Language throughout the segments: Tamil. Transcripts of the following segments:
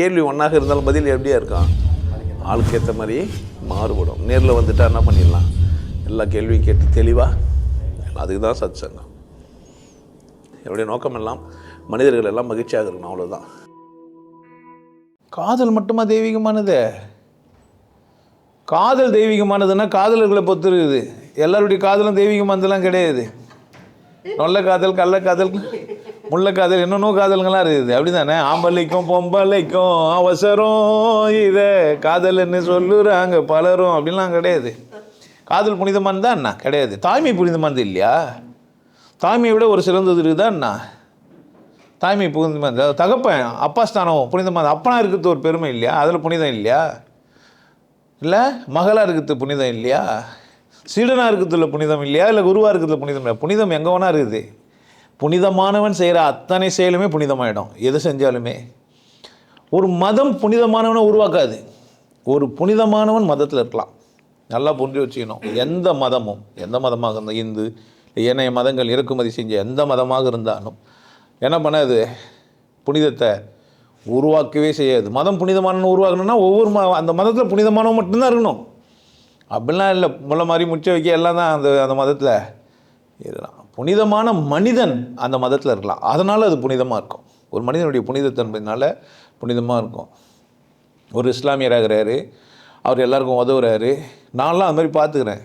கேள்வி ஒன்றாக இருந்தாலும் பதில் எப்படியா இருக்கான் ஆளுக்கு ஏற்ற மாதிரி மாறுபடும். நேரில் வந்துட்டா என்ன பண்ணிடலாம்? எல்லா கேள்வியும் கேட்டு தெளிவாக அதுக்கு தான் சத் சங்கம் என்னுடைய நோக்கம் எல்லாம் மனிதர்கள் எல்லாம் மகிழ்ச்சியாக இருக்கணும் அவ்வளோதான் காதல் மட்டுமா தெய்வீகமானது? காதல் தெய்வீகமானதுன்னா காதலர்களை பொறுத்து இருக்குது. எல்லாருடைய காதலும் தெய்வீகமானதுலாம் கிடையாது. நல்ல காதல் கள்ள காதல். முல்லை காதல் என்னென்ன காதல்கள்லாம் இருக்குது. அப்படி தானே ஆம்பளைக்கும் பொம்பளைக்கும் அவசரம். இதை காதல்னு சொல்லுறாங்க பலரும். அப்படிலாம் கிடையாது. காதல் புனிதமானதா என்ன கிடையாது. தாய்மை புனிதமானது இல்லையா? தாய்மையை விட ஒரு சிறந்தது இருக்குதான் என்ன தாய்மை புனிதமானது தகப்பன் அப்பா ஸ்தானம் புனிதமானது அப்பனா இருக்கிறது ஒரு பெருமை இல்லையா? அதில் புனிதம் இல்லையா? இல்லை? மகளாக இருக்கிறது புனிதம் இல்லையா? சீடனாக இருக்கிறதுல புனிதம் இல்லையா? இல்லை குருவாக இருக்கிறதுல புனிதம் இல்லையா? புனிதம் எங்கே வேணா இருக்குது. புனிதமானவன் செய்கிற அத்தனை செயலுமே புனிதமாயிடும். எது செஞ்சாலுமே. ஒரு மதம் புனிதமானவனை உருவாக்காது. ஒரு புனிதமானவன் மதத்தில் இருக்கலாம். நல்லா புரிஞ்சு வச்சுக்கணும். எந்த மதமும் எந்த மதமாக இருந்தால் இந்து ஏனைய மதங்கள் இறக்குமதி செஞ்ச எந்த மதமாக இருந்தாலும் என்ன பண்ணாது? புனிதத்தை உருவாக்கவே செய்யாது. மதம் புனிதமானவன் உருவாக்கணும்னா ஒவ்வொரு ம அந்த மதத்தில் புனிதமானவன் மட்டும்தான் இருக்கணும். அப்படிலாம் இல்லை. முள்ள மாதிரி முச்ச வைக்க எல்லாம் தான் அந்த அந்த மதத்தில். இருக்கலாம் புனிதமான மனிதன் அந்த மதத்தில் இருக்கலாம். அதனால் அது புனிதமாக இருக்கும். ஒரு மனிதனுடைய புனிதத்தன்மையினால் புனிதமாக இருக்கும். ஒரு இஸ்லாமியராகிறாரு அவர் எல்லாருக்கும் உதவுறாரு. நான்லாம் அது மாதிரி பார்த்துக்கிறேன்.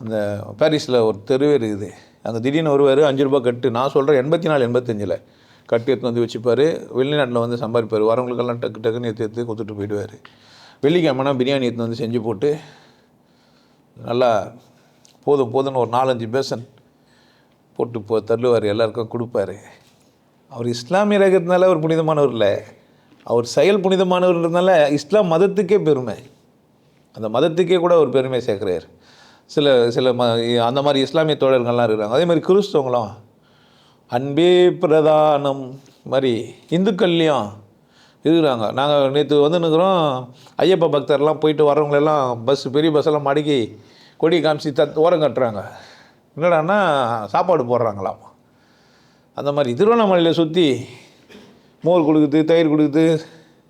அந்த பாரிஸில் ஒரு தெருவே இருக்குது. அங்கே திடீர்னு வருவார் அஞ்சு ரூபாய் கட்டு. நான் சொல்கிறேன் எண்பத்தி நாலு எண்பத்தஞ்சில். கட்டு எடுத்து வந்து வச்சுப்பார். வெளிநாட்டில் வந்து சம்பாதிப்பார். வரவங்களுக்கெல்லாம் டக்கு டக்குன்னு எடுத்து எடுத்து கொடுத்துட்டு போயிடுவார். வெள்ளிக்கிழமைனா பிரியாணி எடுத்து வந்து செஞ்சு போட்டு நல்லா போதும் போதும்னு ஒரு நாலஞ்சு பேசன் போட்டு போ தள்ளுவார் எல்லாருக்கும் கொடுப்பாரு. அவர் இஸ்லாமிய இருக்கிறதுனால அவர் புனிதமானவர் இல்லை. அவர் செயல் புனிதமானவர்ன்றதுனால இஸ்லாம் மதத்துக்கே பெருமை. அந்த மதத்துக்கே கூட ஒரு பெருமை சேர்க்குறார். சில சில ம அந்த மாதிரி இஸ்லாமிய தோழர்கள்லாம் இருக்கிறாங்க. அதே மாதிரி கிறிஸ்தவங்களும். அன்பே பிரதானம் மாதிரி இந்துக்கள்லையும் இருக்கிறாங்க. நாங்கள் நேற்று வந்து நிற்கிறோம் ஐயப்ப பக்தர்லாம் போயிட்டு வரவங்களெல்லாம் பஸ் பெரிய பஸ்ஸெல்லாம் மடக்கி கொடி காமிச்சு தத் ஓரம் கட்டுறாங்க. என்னடான்னா சாப்பாடு போடுறாங்களாம். அந்த மாதிரி திருவண்ணாமலையில் சுற்றி மோர் கொடுக்குது தயிர் கொடுக்குது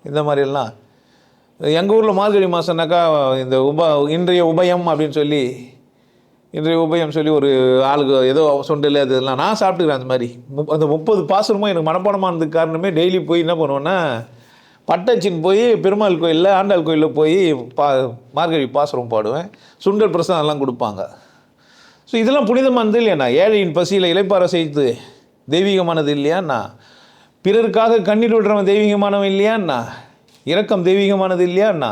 இந்த மாதிரியெல்லாம் எங்கள் ஊரில் மார்கழி மாதம்னாக்கா இந்த உப இன்றைய உபயம் அப்படின்னு சொல்லி இன்றைய உபயம் சொல்லி ஒரு ஆளுக்கு ஏதோ சொண்டில் அது இதெல்லாம். நான் சாப்பிட்டுக்கிறேன் அந்த மாதிரி. முப் அந்த முப்பது பாசுரமும் எனக்கு மனப்பாடமானதுக்கு காரணமே டெய்லி போய் என்ன பண்ணுவேன்னா பட்டச்சின் போய் பெருமாள் கோயிலில் ஆண்டாள் கோயிலில் போய் பா மார்கழி பாசுரம் பாடுவேன். சுண்டல் பிரசாதம்லாம் கொடுப்பாங்க. ஸோ இதெல்லாம் புனிதமானது இல்லையாண்ணா ஏழையின் பசியில் இலைப்பார செய்து தெய்வீகமானது இல்லையாண்ணா பிறருக்காக கண்ணீர் விடுறவன் தெய்வீகமானவன் இல்லையாண்ணா இரக்கம் தெய்வீகமானது இல்லையாண்ணா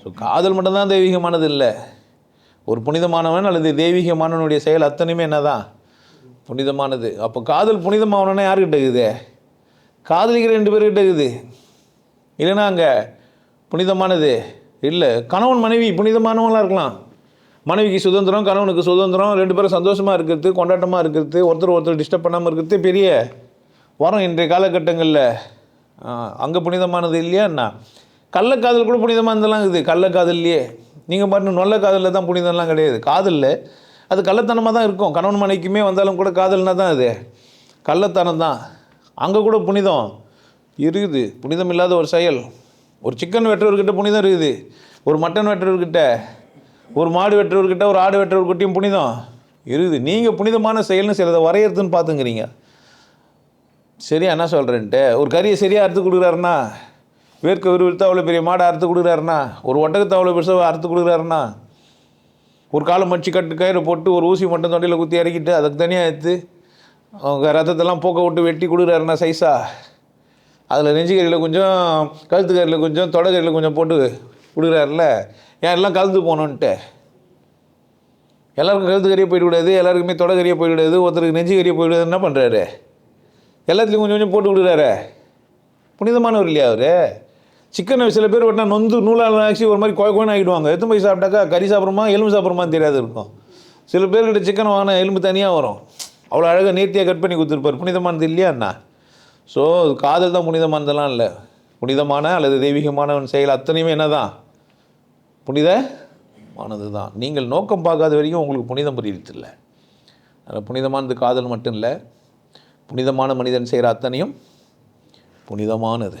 ஸோ காதல் மட்டும்தான் தெய்வீகமானது இல்லை. ஒரு புனிதமானவன் அல்லது தெய்வீகமானவனுடைய செயல் அத்தனையுமே என்னதான்? புனிதமானது. அப்போ காதல் புனிதமானவனா யாருக்கிட்ட இருக்குது? காதலிக்கிற ரெண்டு பேர்கிட்ட இருக்குது. இல்லைன்னா அங்கே புனிதமானது இல்லை. கணவன் மனைவி புனிதமானவங்களாக இருக்கலாம். மனைவிக்கு சுதந்திரம் கணவனுக்கு சுதந்திரம் ரெண்டு பேரும் சந்தோஷமாக இருக்கிறது கொண்டாட்டமாக இருக்கிறது ஒருத்தர் ஒருத்தர் டிஸ்டர்ப் பண்ணாமல் இருக்கிறது பெரிய வரம் இன்றைய காலகட்டங்களில். அங்கே புனிதமானது இல்லையா என்ன? கள்ளக்காதல் கூட புனிதமானதெல்லாம் இருக்குது. கள்ளக்காதல்லையே நீங்கள் பாட்டு நல்ல காதலில் தான் புனிதம்லாம் கிடையாது. காதலில் அது கள்ளத்தனமாக தான் இருக்கும். கணவன் மனைக்குமே வந்தாலும் கூட காதல்னா தான் அது. கள்ளத்தனம் தான். அங்கே கூட புனிதம் இருக்குது. புனிதம் இல்லாத ஒரு செயல். ஒரு சிக்கன் வெட்டுறவர்கிட்ட புனிதம் இருக்குது. ஒரு மட்டன் வெட்டுறவர்கிட்ட ஒரு மாடு வெட்டுறவர்கிட்ட ஒரு ஆடு வெட்டுறவர்கிட்டையும் புனிதம். இருக்குது. நீங்கள் புனிதமான செயல்னு சிலதை வரையறதுன்னு பார்த்துங்கிறீங்க. சரியா என்ன சொல்கிறேன்ட்டு ஒரு கறியை சரியாக அறுத்து கொடுக்குறாருன்னா வேர்க்க விறுவிறுத்து அவ்வளோ பெரிய மாடை அறுத்து கொடுக்குறாருண்ணா ஒரு ஒட்டகத்தை அவ்வளோ பெருசாக அறுத்து கொடுக்குறாருன்னா ஒரு காலை மடிச்சு கட்டு கயிறு போட்டு ஒரு ஊசி மட்டும் தொண்டையில் குத்தி இறக்கிட்டு அதுக்கு தனியாக எடுத்து அவங்க ரத்தத்தெல்லாம் போக்க விட்டு வெட்டி கொடுக்குறாருண்ணா சைஸாக அதில் நெஞ்சுக்கறியில் கொஞ்சம் கழுத்துக்கறியில் கொஞ்சம் தொடக்கறியில் கொஞ்சம் போட்டு கொடுக்குறாருல ஏன் எல்லாம் கலந்து போகணுன்ட்டு எல்லாருக்கும் கழுத்து கறியை போயிடக்கூடாது எல்லாருக்குமே தொடக்கறியை போயிடக்கூடாது ஒருத்தருக்கு நெஞ்சு கறியை போயிடுவது என்ன பண்ணுறாரு எல்லாத்துலேயும் கொஞ்சம் கொஞ்சம் போட்டு விடுறாரு புனிதமானவர் இல்லையா அவர்? சிக்கனை சில பேர் ஒட்டினா நொந்து நூலால் ஆச்சு ஒரு மாதிரி கோய் கோயின்னு ஆகிடுவாங்க. எத்தனை போய் சாப்பிட்டாக்கா கறி சாப்பிட்றோமா எலும்பு சாப்பிட்றோமான்னு தெரியாது இருக்கும். சில பேர்கிட்ட சிக்கன் வாங்கினா எலும்பு தனியாக வரும். அவ்வளோ அழகாக நேர்த்தியாக கட் பண்ணி கொடுத்துருப்பார். புனிதமானது இல்லையாண்ணா ஸோ காதல் தான் புனிதமானதெல்லாம் இல்லை. புனிதமான அல்லது தெய்வீகமானவன் செயல் அத்தனையுமே என்ன தான் புனிதமானது தான் நீங்கள் நோக்கம் பார்க்காத வரைக்கும் உங்களுக்கு புனிதம் புரியறதில்லை. அதில் புனிதமானது காதல் மட்டும் இல்லை. புனிதமான மனிதன் செய்கிற அத்தனையும் புனிதமானது.